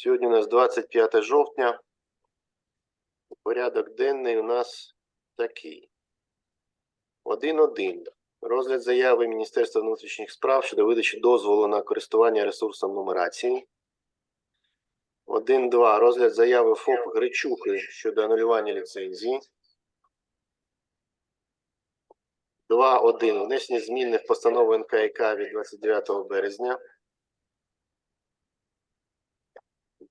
Сьогодні у нас 25 жовтня. Порядок денний у нас такий. 1.1. Розгляд заяви Міністерства внутрішніх справ щодо видачі дозволу на користування ресурсом нумерації. 1.2. Розгляд заяви ФОП Гречухи щодо анулювання ліцензії. 2.1. Внесення змін в постанову НКК від 29 березня.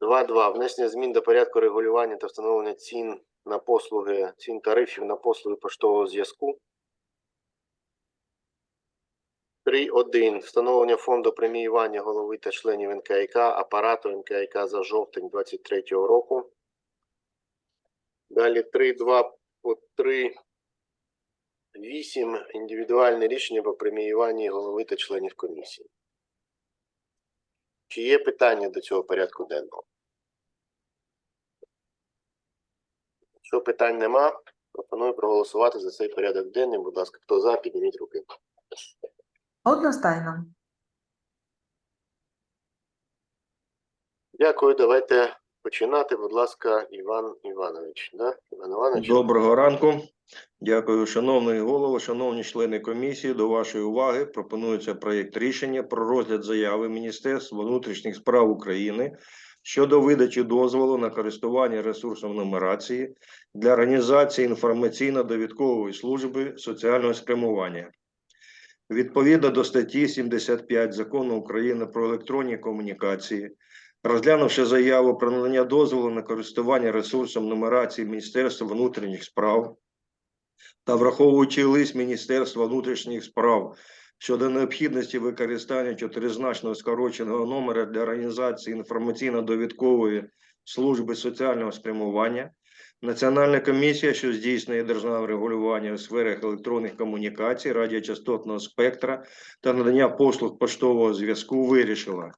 2.2. Внесення змін до порядку регулювання та встановлення цін на послуги, цін тарифів на послуги поштового зв'язку. 3.1. Встановлення фонду преміювання голови та членів НКК, апарату НКК за жовтень 23 року. Далі 3.2 по 3.8. Індивідуальне рішення по преміюванні голови та членів комісії. Чи є питання до цього порядку денного? Якщо питань нема, пропоную проголосувати за цей порядок денний. Будь ласка, хто за, підніміть руки. Одностайно. Дякую. Давайте починати. Будь ласка, Іван Іванович. Да? Іван Іванович. Доброго ранку. Дякую, шановний голово, шановні члени комісії. До вашої уваги пропонується проєкт рішення про розгляд заяви Міністерства внутрішніх справ України щодо видачі дозволу на користування ресурсом нумерації для організації інформаційно-довідкової служби соціального спрямування. Відповідно до статті 75 Закону України про електронні комунікації, розглянувши заяву про надання дозволу на користування ресурсом нумерації Міністерства внутрішніх справ та враховуючи лист Міністерства внутрішніх справ щодо необхідності використання чотиризначного скороченого номера для організації інформаційно-довідкової служби соціального спрямування, Національна комісія, що здійснює державне регулювання у сферах електронних комунікацій, радіочастотного спектра та надання послуг поштового зв'язку, вирішила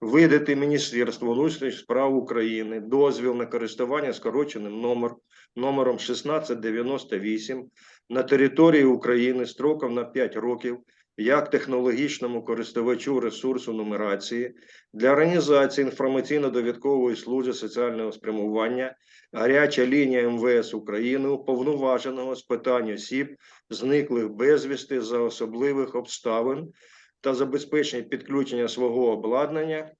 видати Міністерству внутрішніх справ України дозвіл на користування скороченим номер, номером 1698 на території України строком на 5 років як технологічному користувачу ресурсу нумерації для організації інформаційно-довідкової служби соціального спрямування гаряча лінія МВС України уповноваженого з питань осіб, зниклих безвісти за особливих обставин та забезпечення підключення свого обладнання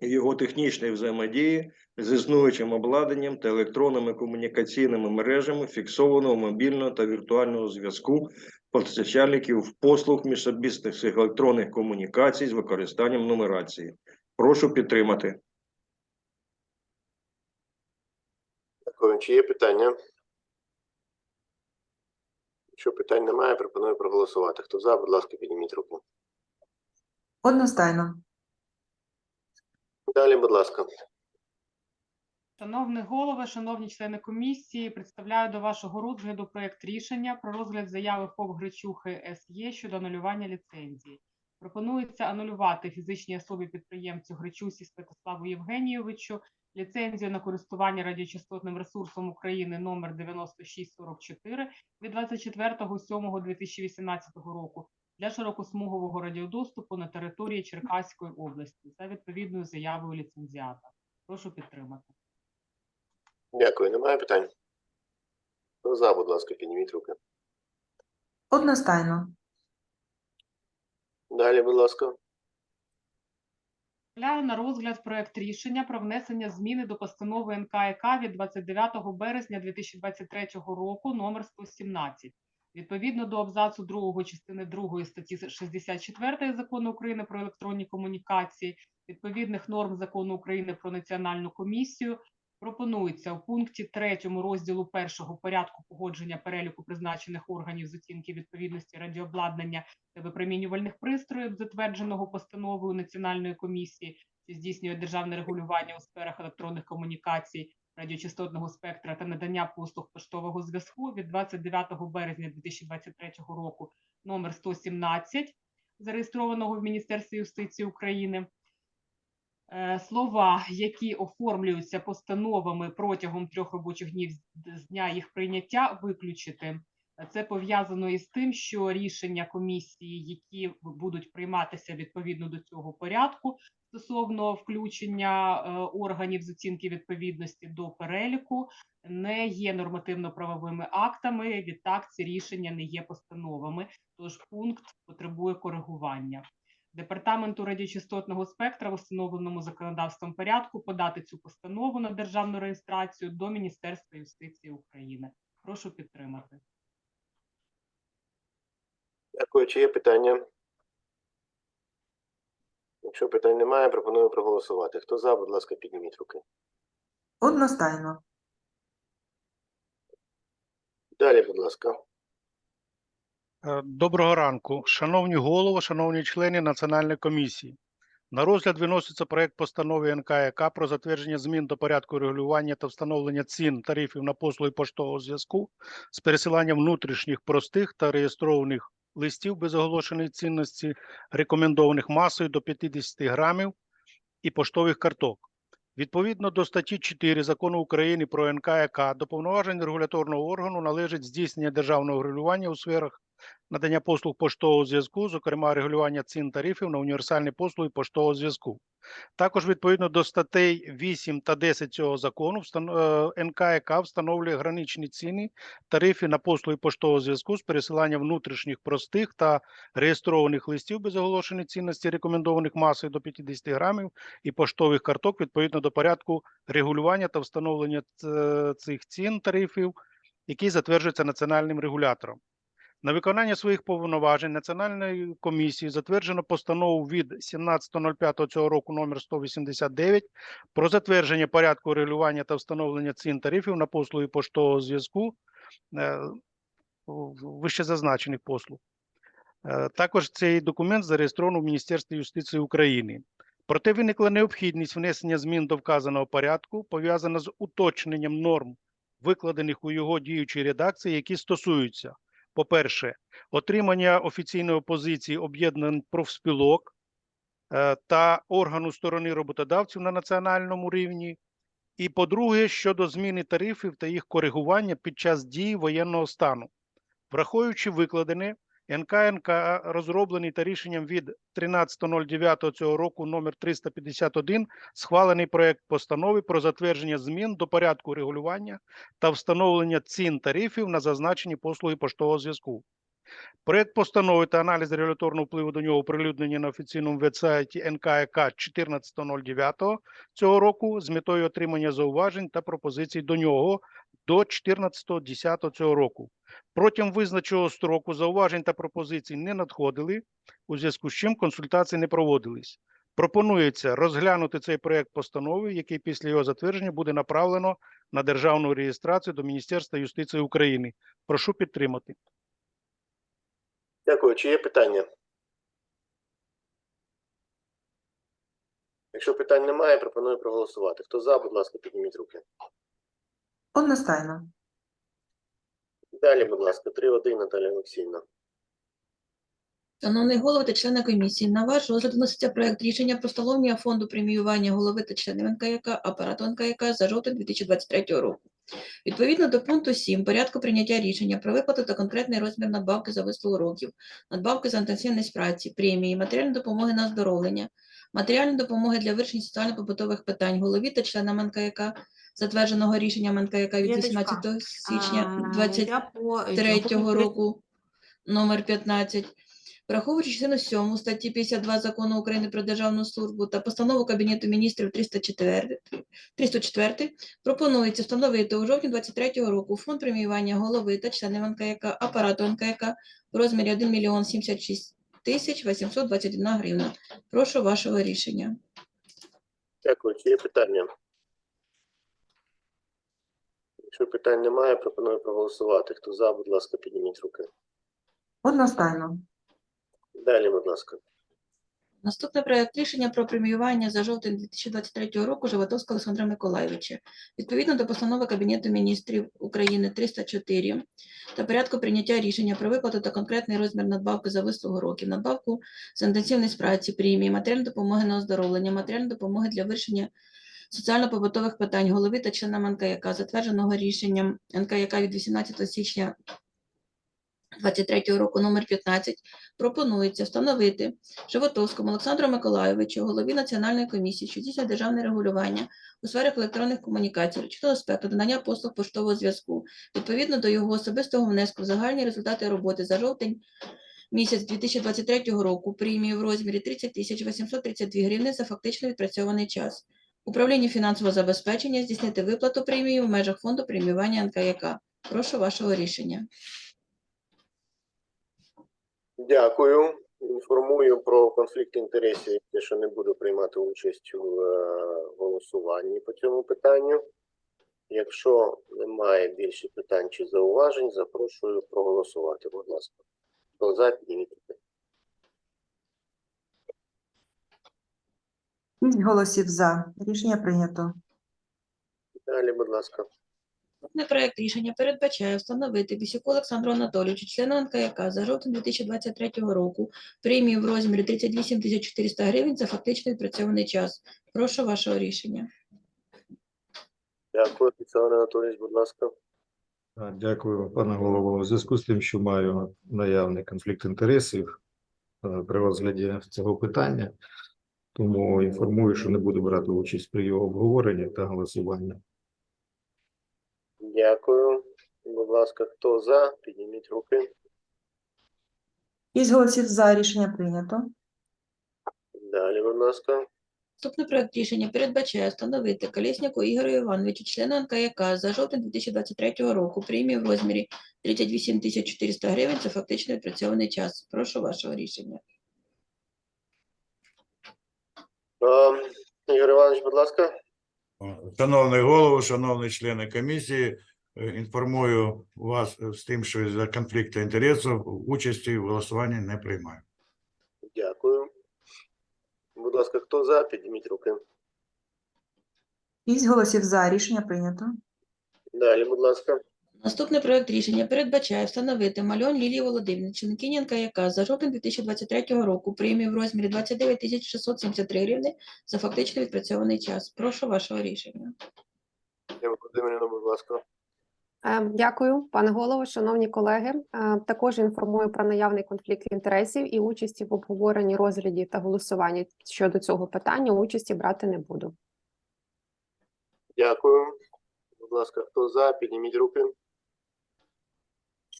і його технічної взаємодії з існуючим обладнанням та електронними комунікаційними мережами фіксованого мобільного та віртуального зв'язку постачальників послуг міжособистих електронних комунікацій з використанням нумерації. Прошу підтримати. Дякую. Чи є питання? Якщо питань немає, пропоную проголосувати. Хто за, будь ласка, підніміть руку. Одностайно. Далі, будь ласка. Шановний голове, шановні члени комісії, представляю до вашого розгляду проект рішення про розгляд заяви ФОВ Гречухи СЄ щодо анулювання ліцензії. Пропонується анулювати фізичній особі підприємцю Гречусі Святославу Євгенійовичу ліцензію на користування радіочастотним ресурсом України номер 9644 від 24.07.2018 року для широкосмугового радіодоступу на території Черкаської області за відповідною заявою ліцензіата. Прошу підтримати. Дякую. Немає питань? Хто за, будь ласка, підніміть руки. Одностайно. Далі, будь ласка. Представляю на розгляд проект рішення про внесення зміни до постанови НКК від 29 березня 2023 року номер 117. Відповідно до абзацу 2 частини 2 статті 64 Закону України про електронні комунікації, відповідних норм Закону України про національну комісію, пропонується у пункті 3 розділу 1 порядку погодження переліку призначених органів з оцінки відповідності радіообладнання та випромінювальних пристроїв, затвердженого постановою Національної комісії, що здійснює державне регулювання у сферах електронних комунікацій, радіочастотного спектра та надання послуг поштового зв'язку від 29 березня 2023 року номер 117, зареєстрованого в Міністерстві юстиції України. Е, Слова, які оформлюються постановами протягом трьох робочих днів з- з дня їх прийняття, виключити. Це пов'язано із тим, що рішення комісії, які будуть прийматися відповідно до цього порядку, стосовно включення е, органів з оцінки відповідності до переліку, не є нормативно-правовими актами. Відтак, ці рішення не є постановами. Тож пункт потребує коригування. Департаменту радіочастотного спектра в установленому законодавством порядку подати цю постанову на державну реєстрацію до Міністерства юстиції України. Прошу підтримати. Дякую. Чи є питання? Якщо питань немає, пропоную проголосувати. Хто за, будь ласка, підніміть руки. Одностайно. Далі, будь ласка. Е, Доброго ранку, шановні голови, шановні члени Національної комісії. На розгляд виноситься проект постанови НКЯК про затвердження змін до порядку регулювання та встановлення цін тарифів на послуги поштового зв'язку з пересиланням внутрішніх простих та реєстрованих листів без оголошеної цінності, рекомендованих масою до 50 грамів і поштових карток. Відповідно до статті 4 Закону України про НКК до повноважень регуляторного органу належить здійснення державного регулювання у сферах надання послуг поштового зв'язку, зокрема регулювання цін тарифів на універсальні послуги поштового зв'язку. Також відповідно до статей 8 та 10 цього закону е, встановлює граничні ціни тарифів на послуги поштового зв'язку з пересиланням внутрішніх простих та реєстрованих листів без оголошеної цінності, рекомендованих масою до 50 грамів і поштових карток відповідно до порядку регулювання та встановлення цих цін тарифів, який затверджується національним регулятором. На виконання своїх повноважень Національної комісії затверджено постанову від 17.05 цього року номер 189 про затвердження порядку регулювання та встановлення цін тарифів на послуги поштового зв'язку е, в- вище зазначених послуг. Е, Також цей документ зареєстровано в Міністерстві юстиції України. Проте виникла необхідність внесення змін до вказаного порядку, пов'язана з уточненням норм, викладених у його діючій редакції, які стосуються по-перше, отримання офіційної позиції об'єднань профспілок е, та органу сторони роботодавців на національному рівні. І по-друге, щодо зміни тарифів та їх коригування під час дії воєнного стану. Враховуючи викладене, НКНК розроблений та рішенням від 13.09 цього року номер 351 схвалений проект постанови про затвердження змін до порядку регулювання та встановлення цін тарифів на зазначені послуги поштового зв'язку. Проект постанови та аналіз регуляторного впливу до нього оприлюднені на офіційному веб-сайті НКК 14.09 цього року з метою отримання зауважень та пропозицій до нього до 14.10 цього року. Протягом визначеного строку зауважень та пропозицій не надходили, у зв'язку з чим консультації не проводились. Пропонується розглянути цей проект постанови, який після його затвердження буде направлено на державну реєстрацію до Міністерства юстиції України. Прошу підтримати. Дякую. Чи є питання? Якщо питань немає, пропоную проголосувати. Хто за, будь ласка, підніміть руки. Одностайно. Далі, будь ласка, 3-1, Наталія Олексіївна. Шановний голово та члени комісії, на ваш розгляд вноситься проект рішення про встановлення фонду преміювання голови та членів НКЯК, апарату НКЯК за жовтень 2023 року. Відповідно до пункту 7 порядку прийняття рішення про виплату та конкретний розмір надбавки за вислугу років, надбавки за інтенсивність праці, премії, матеріальної допомоги на оздоровлення, матеріальної допомоги для вирішення соціально-побутових питань голові та членам НКЯК, затвердженого рішенням НКЯК від Віточка, 18 січня А, 20 я по этому, по третього року номер 15, враховуючи частину 7 статті 52 Закону України про державну службу та постанову Кабінету міністрів 304, 304 пропонується встановити у жовтні 23 року фонд преміювання голови та членів НКЯК, апарату НКЯК у розмірі 1 мільйон 76 тисяч 821 гривна. Прошу вашого рішення. Дякую. Чи є питання? Якщо питань немає, пропоную проголосувати. Хто за, будь ласка, підніміть руки. Одностайно. Далі, будь ласка. Наступний проект рішення про преміювання за жовтень 2023 року Животовського Олександра Миколайовича. Відповідно до постанови Кабінету міністрів України 304 та порядку прийняття рішення про виплату та конкретний розмір надбавки за вислугу років, надбавку за інтенсивність праці, премії, матеріальної допомоги на оздоровлення, матеріальної допомоги для вирішення соціально-побутових питань голови та членам НКЯК, затвердженого рішенням НКЯК від 18 січня 23 року номер 15 пропонується встановити Животовському Олександру Миколайовичу, голові Національної комісії, що здійснює державне регулювання у сферах електронних комунікацій, чи аспекту надання послуг поштового зв'язку, відповідно до його особистого внеску в загальні результати роботи за жовтень місяць 2023 року премію в розмірі 30 тисяч 832 гривни за фактично відпрацьований час. Управління фінансового забезпечення здійснити виплату премії в межах фонду преміювання НКЯК. Прошу вашого рішення. Дякую. Інформую про конфлікт інтересів, те, що не буду приймати участь у е, голосуванні по цьому питанню. Якщо немає більше питань чи зауважень, запрошую проголосувати. Будь ласка. Хто за, підніміть Шість голосів за. Рішення прийнято. Далі, будь ласка. Наступний проект рішення передбачає встановити Бісюку Олександру Анатолійовичу, члену НКЯК за жовтень 2023 року премію в розмірі 38 400 гривень за фактично відпрацьований час. Прошу вашого рішення. Дякую, Олександр Анатолійович, будь ласка. Дякую, пане голово. У зв'язку з тим, що маю наявний конфлікт інтересів е, при розгляді цього питання, тому інформую, що не буду брати участь при його обговоренні та голосуванні. Дякую. Будь ласка, хто за, підніміть руки. Шість голосів за. Рішення прийнято. Далі, будь ласка. Наступний проект рішення передбачає встановити Колєсніку Ігорю Івановичу, члену НКЯК за жовтень 2023 року премію в розмірі 38 400 гривень за фактично відпрацьований час. Прошу вашого рішення. Ігор Іванович, будь ласка. Шановний голово, шановні члени комісії, е, інформую вас е, з тим, що за конфлікту інтересів участі в голосуванні не приймаю. Дякую. Будь ласка, хто за, підніміть руки. Шість голосів за. Рішення прийнято. Далі, будь ласка. Наступний проект рішення передбачає встановити Мальон Лілії Володимирівні, членкині НКЯК за жовтень 2023 року премію в розмірі 29 673 гривни за фактично відпрацьований час. Прошу вашого рішення. Володимирівна, будь ласка. Е, Дякую, пане голово, шановні колеги. Е, Також інформую про наявний конфлікт інтересів і участі в обговоренні, розгляді та голосуванні щодо цього питання. Участі брати не буду. Дякую. Будь ласка, хто за, підніміть руки.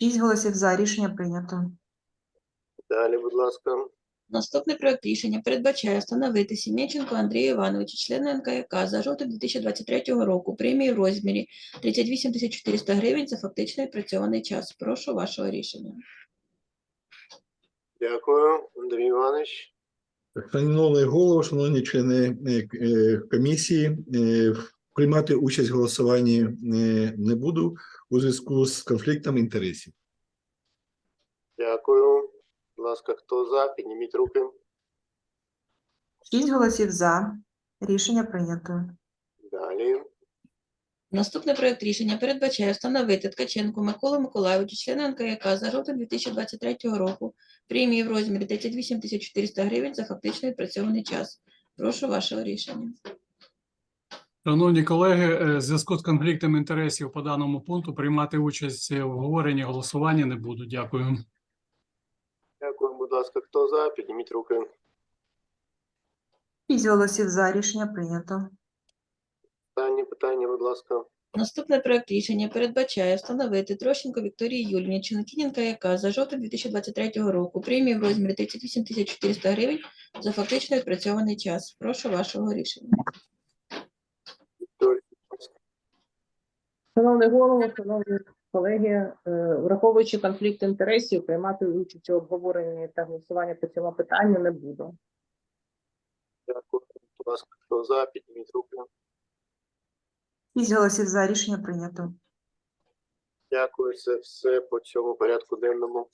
Шість голосів за. Рішення прийнято. Далі, будь ласка. Наступний проект рішення передбачає встановити Сім'яченко Андрію Івановичу, члену НКЯК за жовтень 2023 року премію в розмірі 38 400 гривень за фактично відпрацьований час. Прошу вашого рішення. Дякую, Андрій Іванович. Шановний голово, шановні члени е, е, комісії, е, приймати участь в голосуванні е, не буду у зв'язку з конфліктом інтересів. Дякую. Будь ласка, хто за, підніміть руки. Шість голосів за. Рішення прийнято. Далі. Наступний проект рішення передбачає встановити Ткаченку Миколу Миколайовичу, члена НКЯК за жовтень 2023 року премії в розмірі 38 400 гривень за фактично відпрацьований час. Прошу вашого рішення. Шановні колеги, е, в зв'язку з конфліктом інтересів по даному пункту приймати участь в обговоренні голосуванні не буду. Дякую. Дякую, будь ласка, хто за, підніміть руки. Шість голосів за. Рішення прийнято. Останнє питання, будь ласка. Наступний проект рішення передбачає встановити Трощенко Вікторії Юліні, членкині НКЯК за жовтень 2023 року премію в розмірі 38 400 гривень за фактично відпрацьований час. Прошу вашого рішення. Шановний голово, шановні колеги, е, враховуючи конфлікт інтересів, приймати участь у обговоренні та голосуванні по цьому питанню не буду. Дякую. Будь ласка, хто за, підніміть руки. Шість голосів за. Рішення прийнято. Дякую, це все по цьому порядку денному.